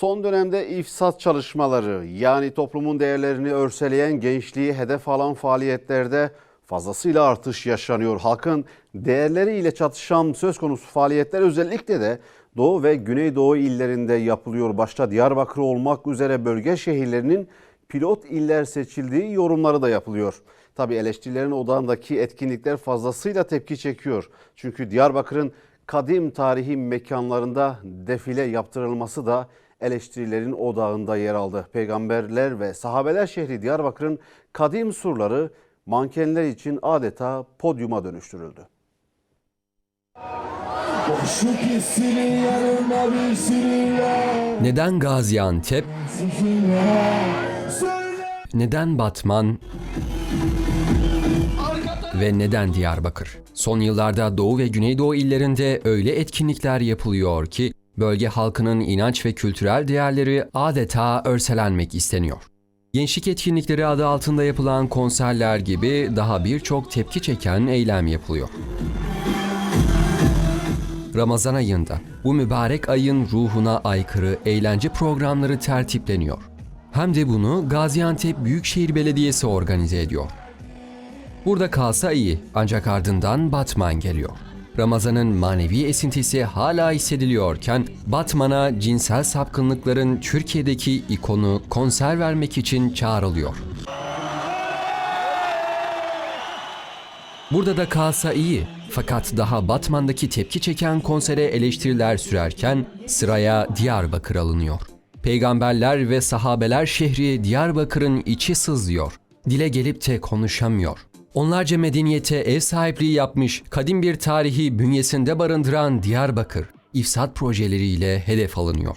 Son dönemde ifsat çalışmaları yani toplumun değerlerini örseleyen gençliği hedef alan faaliyetlerde fazlasıyla artış yaşanıyor. Halkın değerleriyle çatışan söz konusu faaliyetler özellikle de Doğu ve Güneydoğu illerinde yapılıyor. Başta Diyarbakır olmak üzere bölge şehirlerinin pilot iller seçildiği yorumları da yapılıyor. Tabi eleştirilerin odağındaki etkinlikler fazlasıyla tepki çekiyor. Çünkü Diyarbakır'ın kadim tarihi mekanlarında defile yaptırılması da eleştirilerin odağında yer aldı. Peygamberler ve sahabeler şehri Diyarbakır'ın kadim surları mankenler için adeta podyuma dönüştürüldü. Neden Gaziantep? Neden Batman? Ve neden Diyarbakır? Son yıllarda Doğu ve Güneydoğu illerinde öyle etkinlikler yapılıyor ki bölge halkının inanç ve kültürel değerleri adeta örselenmek isteniyor. Gençlik etkinlikleri adı altında yapılan konserler gibi daha birçok tepki çeken eylem yapılıyor. Ramazan ayında bu mübarek ayın ruhuna aykırı eğlence programları tertipleniyor. Hem de bunu Gaziantep Büyükşehir Belediyesi organize ediyor. Burada kalsa iyi ancak ardından Batman geliyor. Ramazan'ın manevi esintisi hala hissediliyorken Batman'a cinsel sapkınlıkların Türkiye'deki ikonu konser vermek için çağrılıyor. Burada da kalsa iyi. Fakat daha Batman'daki tepki çeken konsere eleştiriler sürerken sıraya Diyarbakır alınıyor. Peygamberler ve sahabeler şehri Diyarbakır'ın içi sızlıyor. Dile gelip de konuşamıyor. Onlarca medeniyete ev sahipliği yapmış, kadim bir tarihi bünyesinde barındıran Diyarbakır, ifsat projeleriyle hedef alınıyor.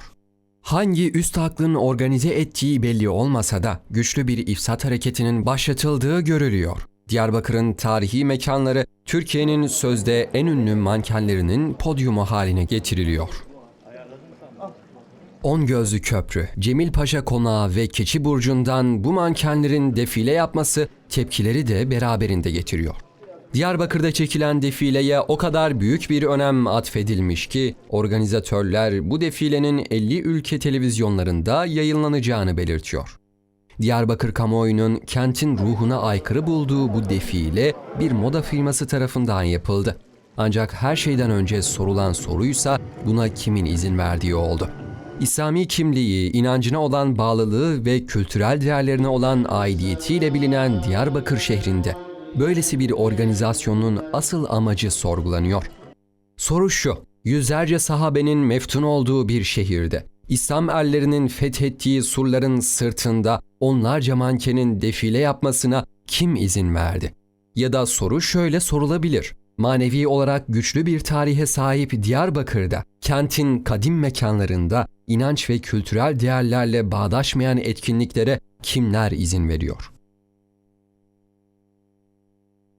Hangi üst aklın organize ettiği belli olmasa da güçlü bir ifsat hareketinin başlatıldığı görülüyor. Diyarbakır'ın tarihi mekanları Türkiye'nin sözde en ünlü mankenlerinin podyumu haline getiriliyor. On Gözlü Köprü, Cemil Paşa Konağı ve Keçi Burcu'ndan bu mankenlerin defile yapması tepkileri de beraberinde getiriyor. Diyarbakır'da çekilen defileye o kadar büyük bir önem atfedilmiş ki organizatörler bu defilenin 50 ülke televizyonlarında yayınlanacağını belirtiyor. Diyarbakır kamuoyunun kentin ruhuna aykırı bulduğu bu defile bir moda firması tarafından yapıldı. Ancak her şeyden önce sorulan soruysa buna kimin izin verdiği oldu. İslami kimliği, inancına olan bağlılığı ve kültürel değerlerine olan aidiyetiyle bilinen Diyarbakır şehrinde böylesi bir organizasyonun asıl amacı sorgulanıyor. Soru şu, yüzlerce sahabenin meftun olduğu bir şehirde, İslam erlerinin fethettiği surların sırtında onlarca mankenin defile yapmasına kim izin verdi? Ya da soru şöyle sorulabilir. Manevi olarak güçlü bir tarihe sahip Diyarbakır'da, kentin kadim mekanlarında inanç ve kültürel değerlerle bağdaşmayan etkinliklere kimler izin veriyor?